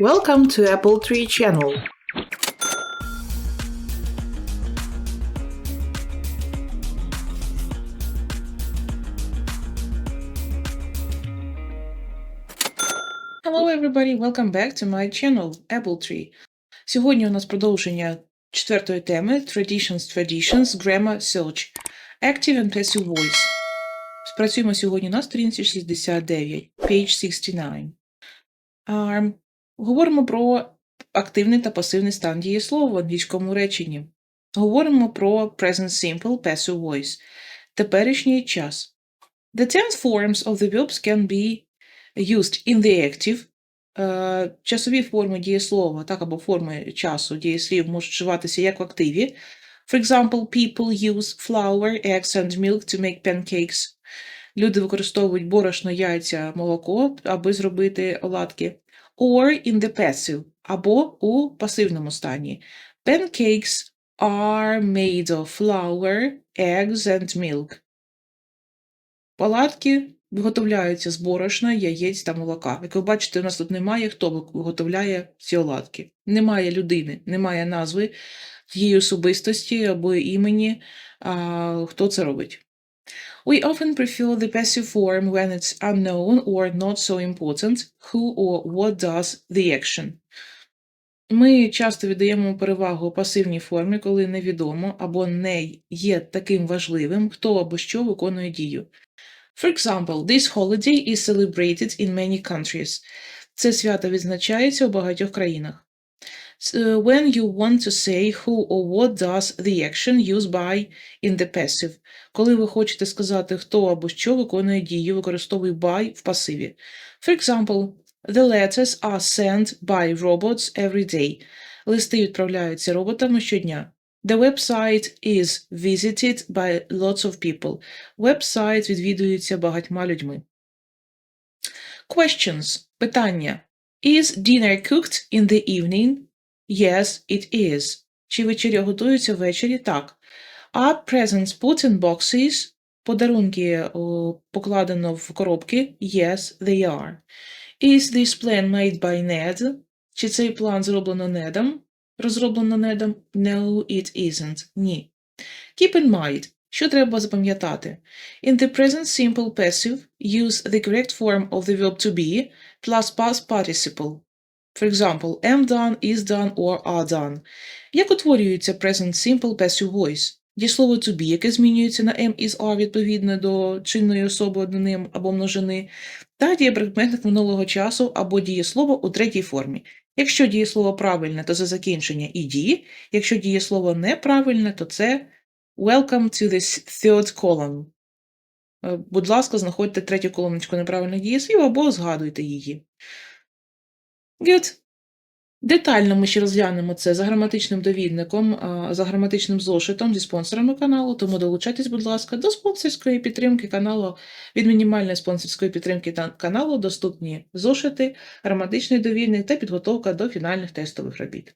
Welcome to Apple Tree channel. Hello everybody, welcome back to my channel Apple Tree. Сьогодні у нас продовження четвертої теми Traditions, Traditions, Grammar Search, Active and Passive Voice. Спрацюємо сьогодні на сторінці 69, page 69. А, Говоримо про активний та пасивний стан дієслова в англійському реченні. Говоримо про present simple passive voice. Теперішній час. The tense forms of the verbs can be used in the active. Е, Часові форми дієслова, так або форми часу дієслів можуть вживатися як в активі. For example, people use flour, eggs and milk to make pancakes. Люди використовують борошно, яйця, молоко, аби зробити оладки. Or in the passive, або у пасивному стані. Pancakes are made of flour, eggs and milk. Палатки виготовляються з борошна, яєць та молока. Як ви бачите, у нас тут немає, хто виготовляє ці оладки. Немає людини, немає назви тієї особистості або імені, а, хто це робить. We often prefer the passive form when it's unknown or not so important who or what does the action. Ми часто віддаємо перевагу пасивній формі, коли невідомо або не є таким важливим, хто або що виконує дію. For example, this holiday is celebrated in many countries. Це свято відзначається у багатьох країнах. S- uh, When you want to say who or what does the action, use by in the passive. Коли ви хочете сказати, хто або що виконує дію, використовуй by в пасиві. For example, the letters are sent by robots every day. Листи відправляються роботами щодня. The website is visited by lots of people. Веб-сайт відвідується багатьма людьми. Questions. Питання. Is dinner cooked in the evening? Yes, it is. Чи вечеря готується ввечері? Так. Are presents put in boxes? Подарунки покладено в коробки? Yes, they are. Is this plan made by Ned? Чи цей план зроблено Недом? Розроблено Недом? No, it isn't. Ні. Keep in mind. Що треба запам'ятати? In the present simple passive, use the correct form of the verb to be plus past participle. For example, am done, is done or are done. Як утворюється present simple passive voice? Дієслово to be, яке змінюється на am, is, are відповідно до чинної особи одноним або множини, та дієприкметник минулого часу або дієслово у третій формі. Якщо дієслово правильне, то це закінчення «ed», якщо дієслово неправильне, то це Welcome to this third column. Е, Будь ласка, знаходьте третю колоночку неправильних дієслів або згадуйте її. Good. Детально ми ще розглянемо це за граматичним довідником, за граматичним зошитом зі спонсорами каналу, тому долучайтесь, будь ласка, до спонсорської підтримки каналу. Від мінімальної спонсорської підтримки каналу доступні зошити, граматичний довідник та підготовка до фінальних тестових робіт.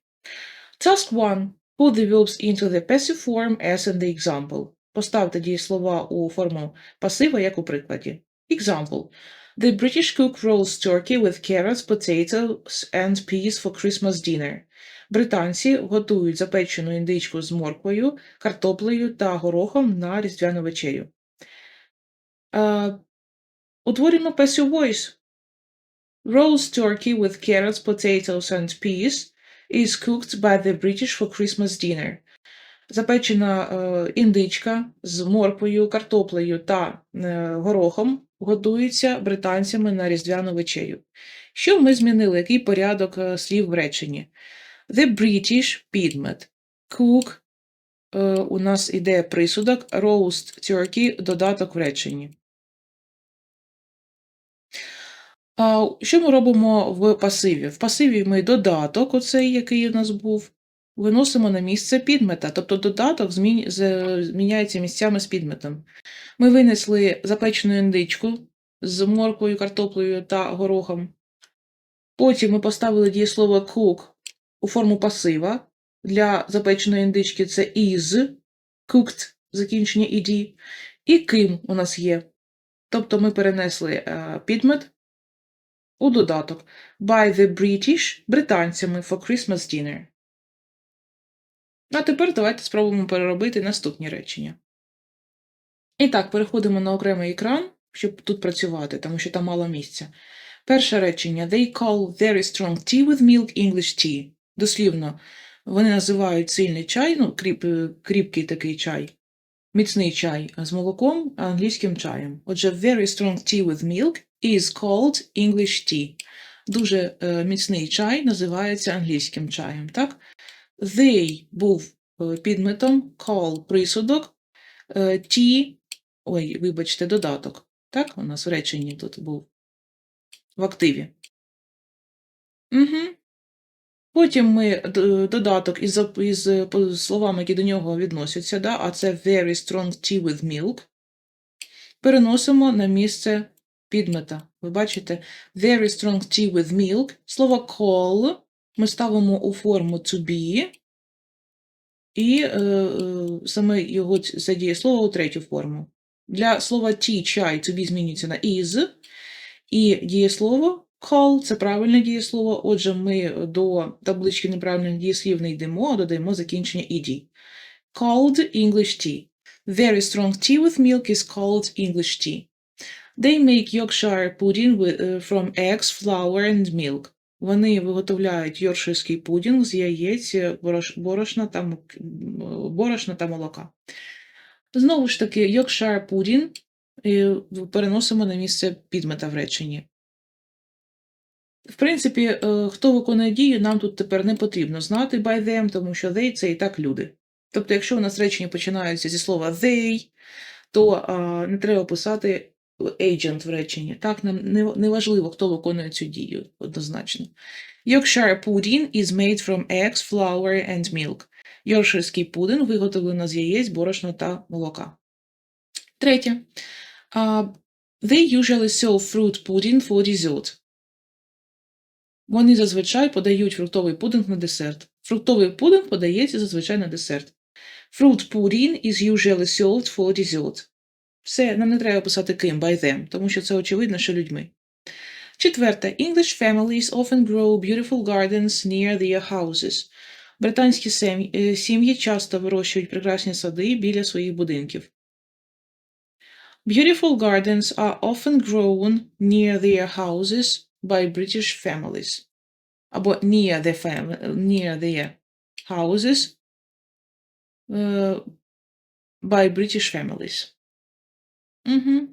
Task 1. Put the verbs into the passive form as in the example. Поставте дієслова у форму пасива, як у прикладі. Example. The British cook roast turkey with carrots, potatoes and peas for Christmas dinner. Британці готують запечену індичку з морквою, картоплею та горохом на різдвяну вечерю. Е, утворюємо passive voice. Roast turkey with carrots, potatoes and peas is cooked by the British for Christmas dinner. Запечена е, індичка з морквою, картоплею та е, горохом готується британцями на різдвяну вечерю. Що ми змінили? Який порядок е, слів в реченні? The British підмет. Cook у нас іде присудок, roast turkey додаток в реченні. Що ми робимо в пасиві? В пасиві ми додаток, оцей, який у нас був, виносимо на місце підмета, тобто додаток зміняється місцями з підметом. Ми винесли запечену індичку з морквою, картоплею та горохом. Потім ми поставили дієслово cook у форму пасива. Для запеченої індички це is, cooked, закінчення ed, і ким у нас є. Тобто ми перенесли е, підмет у додаток by the British британцями for Christmas dinner. А тепер давайте спробуємо переробити наступні речення. І так, переходимо на окремий екран, щоб тут працювати, тому що там мало місця. Перше речення They call very strong tea with milk English tea. Дослівно, вони називають сильний чай, ну, кріп, кріпкий такий чай, міцний чай з молоком англійським чаєм. Отже, very strong tea with milk is called English tea. Дуже е, міцний чай називається англійським чаєм, так? They був е, підметом, call присудок, е, tea, ой, вибачте, додаток. Так, у нас в реченні тут був в активі. Угу. Потім ми додаток із, із е, словами, які до нього відносяться, да, а це very strong tea with milk, переносимо на місце підмета. Ви бачите, very strong tea with milk. Слово call ми ставимо у форму to be, і е, е, саме його це дієслово у третю форму. Для слова tea, чай, to be змінюється на is, і дієслово call – це правильне дієслово. Отже, ми до таблички неправильних дієслів не йдемо, а додаємо закінчення ed. Called English tea. Very strong tea with milk is called English tea. They make Yorkshire pudding with, uh, from eggs, flour and milk. Вони виготовляють йорширський пудінг з яєць, борошна та, м- м, борошна та молока. Знову ж таки, Yorkshire pudding переносимо на місце підмета в реченні. В принципі, е, хто виконує дію, нам тут тепер не потрібно знати by them, тому що they – це і так люди. Тобто, якщо у нас речення починаються зі слова they, то не треба писати agent в реченні. Так, нам не, не важливо, хто виконує цю дію, однозначно. Yorkshire pudding is made from eggs, flour and milk. Йорширський пудинг виготовлено з яєць, борошна та молока. Третє. А, they usually serve fruit pudding for dessert. Вони зазвичай подають фруктовий пудинг на десерт. Фруктовий пудинг подається зазвичай на десерт. Fruit pudding is usually served for dessert. Все, нам не треба писати ким, by them, тому що це очевидно, що людьми. Четверте. English families often grow beautiful gardens near their houses. Британські е, сім'ї часто вирощують прекрасні сади біля своїх будинків. Beautiful gardens are often grown near their houses by British families. Або near the fam- near their houses е, by British families. Угу.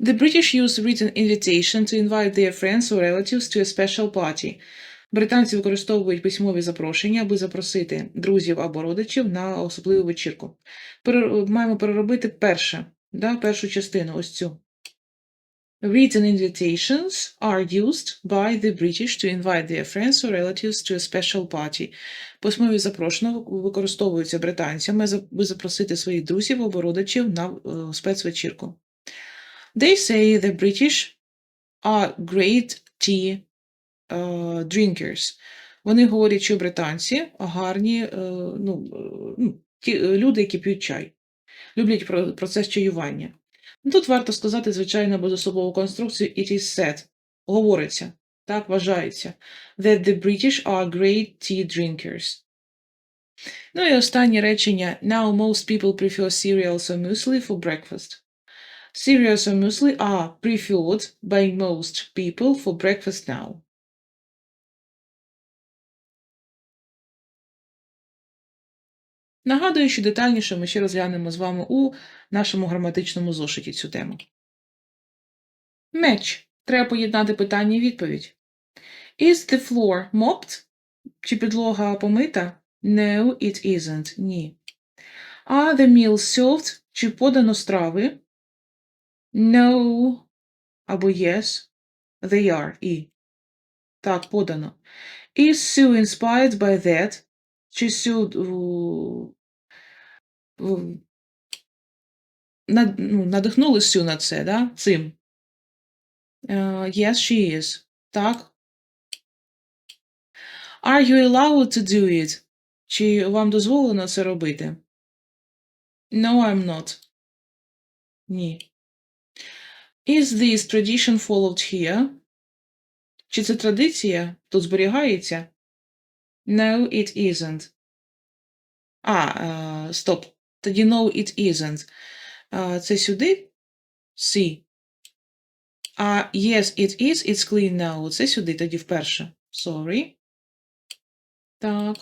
The British use written invitation to invite their friends or relatives to a special party. Британці використовують письмові запрошення, аби запросити друзів або родичів на особливу вечірку. Маємо переробити перше, да, першу частину, ось цю. Written invitations are used by the British to invite their friends or relatives to a special party. Письмові запрошення використовуються британцями, аби запросити своїх друзів або родичів на е, спецвечірку. They say the British are great tea uh, drinkers. Вони говорять, що британці гарні е, ну, ті, люди, які п'ють чай, люблять про- процес чаювання. Ну, Тут варто сказати, звичайно, безособову конструкцію it is said. Говориться, так, вважається. That the British are great tea drinkers. Ну і останнє речення. Now most people prefer cereals or muesli for breakfast. Cereals or muesli are preferred by most people for breakfast now. Нагадую, що детальніше ми ще розглянемо з вами у нашому граматичному зошиті цю тему. Меч. Треба поєднати питання і відповідь. Is the floor mopped? Чи підлога помита? No, it isn't. Ні. Are the meals served? Чи подано страви? No. Або yes. They are. І. Так, подано. Is Sue inspired by that? Чи Sue ну, надихнули Сю на це, да? Цим. Uh, yes, she is. Так. Are you allowed to do it? Чи вам дозволено це робити? No, I'm not. Ні. Is this tradition followed here? Чи це традиція тут зберігається? No, it isn't. А, е, стоп. Тоді no, it isn't. Е, це сюди? C. А yes, it is, it's clean now. Це сюди, тоді вперше. Sorry. Так.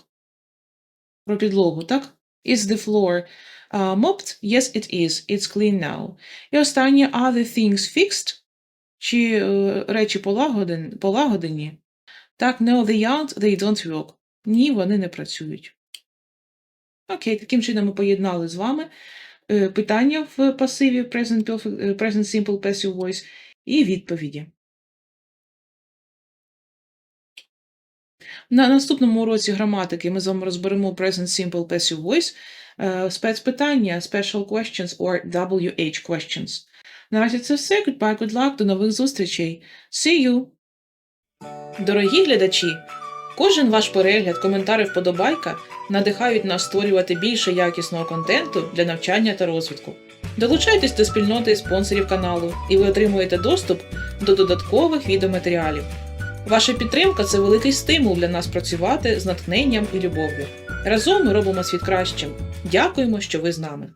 Про підлогу, так? Is the floor uh, mopped? Yes, it is. It's clean now. І останнє are the things fixed? Чи е, речі полагоден, полагодені? Так, no, they aren't, they don't work. Ні, вони не працюють. Окей, таким чином ми поєднали з вами е, питання в пасиві е, present simple passive voice і відповіді. На наступному уроці граматики ми з вами розберемо Present Simple Passive Voice, е, спецпитання, Special Questions or WH Questions. Наразі це все. Goodbye, good luck, до нових зустрічей. See you! Дорогі глядачі! Кожен ваш перегляд, коментар вподобайка надихають нас створювати більше якісного контенту для навчання та розвитку. Долучайтесь до спільноти спонсорів каналу, і ви отримуєте доступ до додаткових відеоматеріалів. Ваша підтримка це великий стимул для нас працювати з натхненням і любов'ю. Разом ми робимо світ кращим. Дякуємо, що ви з нами.